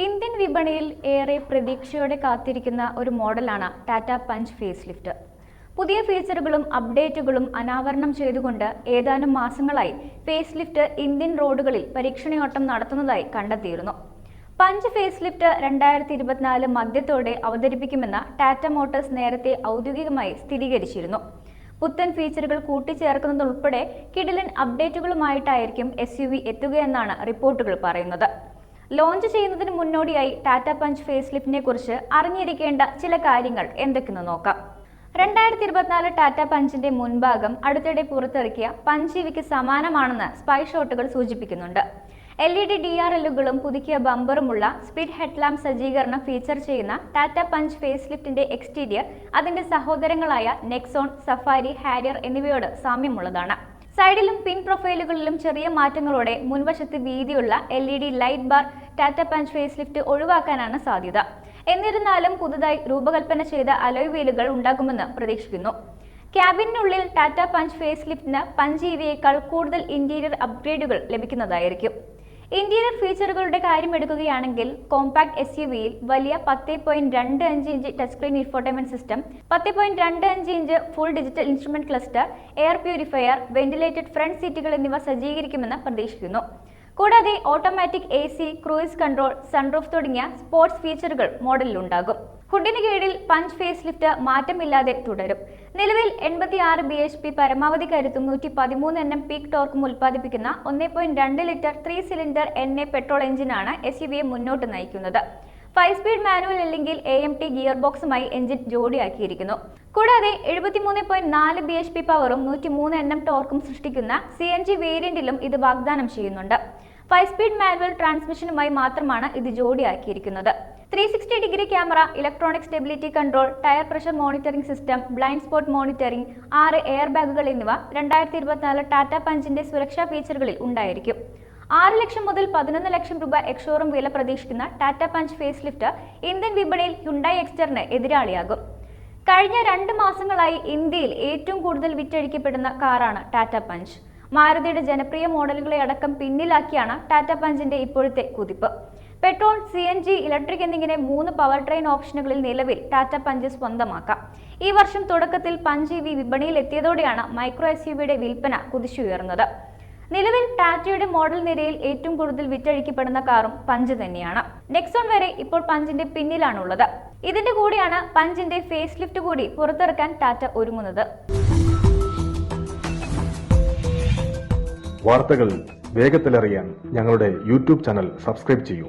Indian വിപണിയിൽ ഏറെ പ്രതീക്ഷയോടെ കാത്തിരിക്കുന്ന ഒരു മോഡലാണ് ടാറ്റ പഞ്ച് ഫേസ് ലിഫ്റ്റ് പുതിയ ഫീച്ചറുകളും അപ്ഡേറ്റുകളും അനാവരണം ചെയ്തുകൊണ്ട് ഏതാനും മാസങ്ങളായി ഫേസ് ലിഫ്റ്റ് ഇന്ത്യൻ റോഡുകളിൽ പരീക്ഷണയോട്ടം നടത്തുന്നതായി കണ്ടെത്തിയിരുന്നു. പഞ്ച് ഫേസ് ലിഫ്റ്റ് രണ്ടായിരത്തി ഇരുപത്തിനാല് മധ്യത്തോടെ അവതരിപ്പിക്കുമെന്ന് ടാറ്റ മോട്ടോഴ്സ് നേരത്തെ ഔദ്യോഗികമായി സ്ഥിരീകരിച്ചിരുന്നു. പുത്തൻ ഫീച്ചറുകൾ കൂട്ടിച്ചേർക്കുന്നതുൾപ്പെടെ കിടിലൻ അപ്ഡേറ്റുകളുമായിട്ടായിരിക്കും എസ് യു വി എത്തുകയെന്നാണ് റിപ്പോർട്ടുകൾ പറയുന്നത്. ലോഞ്ച് ചെയ്യുന്നതിന് മുന്നോടിയായി ടാറ്റ പഞ്ച് ഫേസ് ലിഫ്റ്റിനെ കുറിച്ച് അറിഞ്ഞിരിക്കേണ്ട ചില കാര്യങ്ങൾ എന്തൊക്കെയെന്ന് നോക്കാം. രണ്ടായിരത്തി ഇരുപത്തിനാല് ടാറ്റ പഞ്ചിന്റെ മുൻഭാഗം അടുത്തിടെ പുറത്തിറക്കിയ പഞ്ചീവിക്ക് സമാനമാണെന്ന് സ്പൈ ഷോട്ടുകൾ സൂചിപ്പിക്കുന്നുണ്ട്. L E D D R എല്ലുകളും പുതുക്കിയ ബമ്പറുമുള്ള സ്പീഡ് ഹെഡ്ലാം സജ്ജീകരണം ഫീച്ചർ ചെയ്യുന്ന ടാറ്റ പഞ്ച് ഫേസ് ലിഫ്റ്റിന്റെ എക്സ്റ്റീരിയർ അതിന്റെ സഹോദരങ്ങളായ നെക്സോൺ സഫാരി ഹാരിയർ എന്നിവയോട് സാമ്യമുള്ളതാണ്. സൈഡിലും പിൻ പ്രൊഫൈലുകളിലും ചെറിയ മാറ്റങ്ങളോടെ മുൻവശത്ത് വീതിയുള്ള L E D light bar Tata punch facelift ഒഴിവാക്കാനാണ് സാധ്യത. എന്നിരുന്നാലും പുതുതായി രൂപകൽപ്പന ചെയ്ത അലോയ് വീലുകൾ ഉണ്ടാകുമെന്ന് പ്രതീക്ഷിക്കുന്നു. ക്യാബിനുള്ളിൽ ടാറ്റ പഞ്ച് ഫേസ് ലിഫ്റ്റിന് പഞ്ച് ഇവയേക്കാൾ കൂടുതൽ ഇന്റീരിയർ അപ്ഗ്രേഡുകൾ ലഭിക്കുന്നതായിരിക്കും. ഇന്റീരിയർ ഫീച്ചറുകളുടെ കാര്യം എടുക്കുകയാണെങ്കിൽ കോമ്പാക്ട് എസ് യു വിയിൽ വലിയ പത്ത് പോയിന്റ് രണ്ട് അഞ്ച് inch touch screen infotainment system പത്ത് പോയിന്റ് രണ്ട് അഞ്ച് inch full digital instrument cluster air purifier ventilated front സീറ്റുകൾ എന്നിവ സജ്ജീകരിക്കുമെന്ന് പ്രതീക്ഷിക്കുന്നു. കൂടാതെ automatic A C cruise control sunroof തുടങ്ങിയ സ്പോർട്സ് ഫീച്ചറുകൾ മോഡലിലുണ്ടാകും. ഹുഡിന് കീഴിൽ പഞ്ച് ഫേസ് ലിഫ്റ്റ് മാറ്റമില്ലാതെ തുടരും. നിലവിൽ എൺപത്തി ആറ് ബി എച്ച് പി പരമാവധി കരുത്തും നൂറ്റി പതിമൂന്ന് എണ്ണം പീക്ക് ടോർക്കും ഉൽപ്പാദിപ്പിക്കുന്ന ഒന്നേ പോയിന്റ് രണ്ട് litre three cylinder N A petrol എഞ്ചിനാണ് എസ് യു വിയെ മുന്നോട്ട് നയിക്കുന്നത്. ഫൈവ് സ്പീഡ് മാനുവൽ അല്ലെങ്കിൽ എ എം ടി ഗിയർ ബോക്സുമായി എഞ്ചിൻ ജോഡിയാക്കിയിരിക്കുന്നു. കൂടാതെ എഴുപത്തിമൂന്ന് പോയിന്റ് നാല് ബി എച്ച് പി പവറും നൂറ്റി മൂന്ന് എണ്ണം ടോർക്കും സൃഷ്ടിക്കുന്ന സി എൻ ജി വേരിയന്റിലും ഇത് വാഗ്ദാനം ചെയ്യുന്നുണ്ട്. ഫൈവ് സ്പീഡ് മാനുവൽ ട്രാൻസ്മിഷനുമായി മാത്രമാണ് ഇത് ജോഡിയാക്കിയിരിക്കുന്നത്. Three sixty degree camera electronic stability control tyre pressure monitoring system blind spot monitoring ആറ് എയർ ബാഗുകൾ എന്നിവ രണ്ടായിരത്തി ഇരുപത്തിനാല് ടാറ്റ പഞ്ചിന്റെ സുരക്ഷാ ഫീച്ചറുകളിൽ ഉണ്ടായിരിക്കും. ആറ് ലക്ഷം മുതൽ പതിനൊന്ന് ലക്ഷം രൂപ എക്സോറും വില പ്രതീക്ഷിക്കുന്ന Tata punch facelift Indian വിപണിയിൽ ഹുണ്ടായി എക്സ്റ്ററിന് എതിരാളിയാകും. കഴിഞ്ഞ രണ്ട് മാസങ്ങളായി ഇന്ത്യയിൽ ഏറ്റവും കൂടുതൽ വിറ്റഴിക്കപ്പെടുന്ന കാറാണ് ടാറ്റ പഞ്ച്. മാരുതിയുടെ ജനപ്രിയ മോഡലുകളെ അടക്കം പിന്നിലാക്കിയാണ് ടാറ്റ പഞ്ചിന്റെ ഇപ്പോഴത്തെ കുതിപ്പ്. Petrol C N G electric എന്നിങ്ങനെ മൂന്ന് പവർ ട്രെയിൻ ഓപ്ഷനുകളിൽ നിലവിൽ ടാറ്റ പഞ്ച് സ്വന്തമാക്കാം. ഈ വർഷം തുടക്കത്തിൽ പഞ്ച് ഇ വി വിപണിയിൽ എത്തിയതോടെയാണ് മൈക്രോ എസ് യു വിൽപ്പന കുതിച്ചുയർന്നത്. നിലവിൽ ടാറ്റയുടെ മോഡൽ നിരയിൽ ഏറ്റവും കൂടുതൽ വിറ്റഴിക്കപ്പെടുന്ന കാറും പഞ്ച് തന്നെയാണ്. നെക്സോൺ വരെ ഇപ്പോൾ പഞ്ചിന്റെ പിന്നിലാണുള്ളത്. ഇതിന്റെ കൂടെയാണ് പഞ്ചിന്റെ ഫേസ് ലിഫ്റ്റ് കൂടി പുറത്തിറക്കാൻ ടാറ്റ ഒരുങ്ങുന്നത്. വാർത്തകൾ വേഗത്തിലറിയാൻ ഞങ്ങളുടെ യൂട്യൂബ് ചാനൽ സബ്സ്ക്രൈബ് ചെയ്യൂ.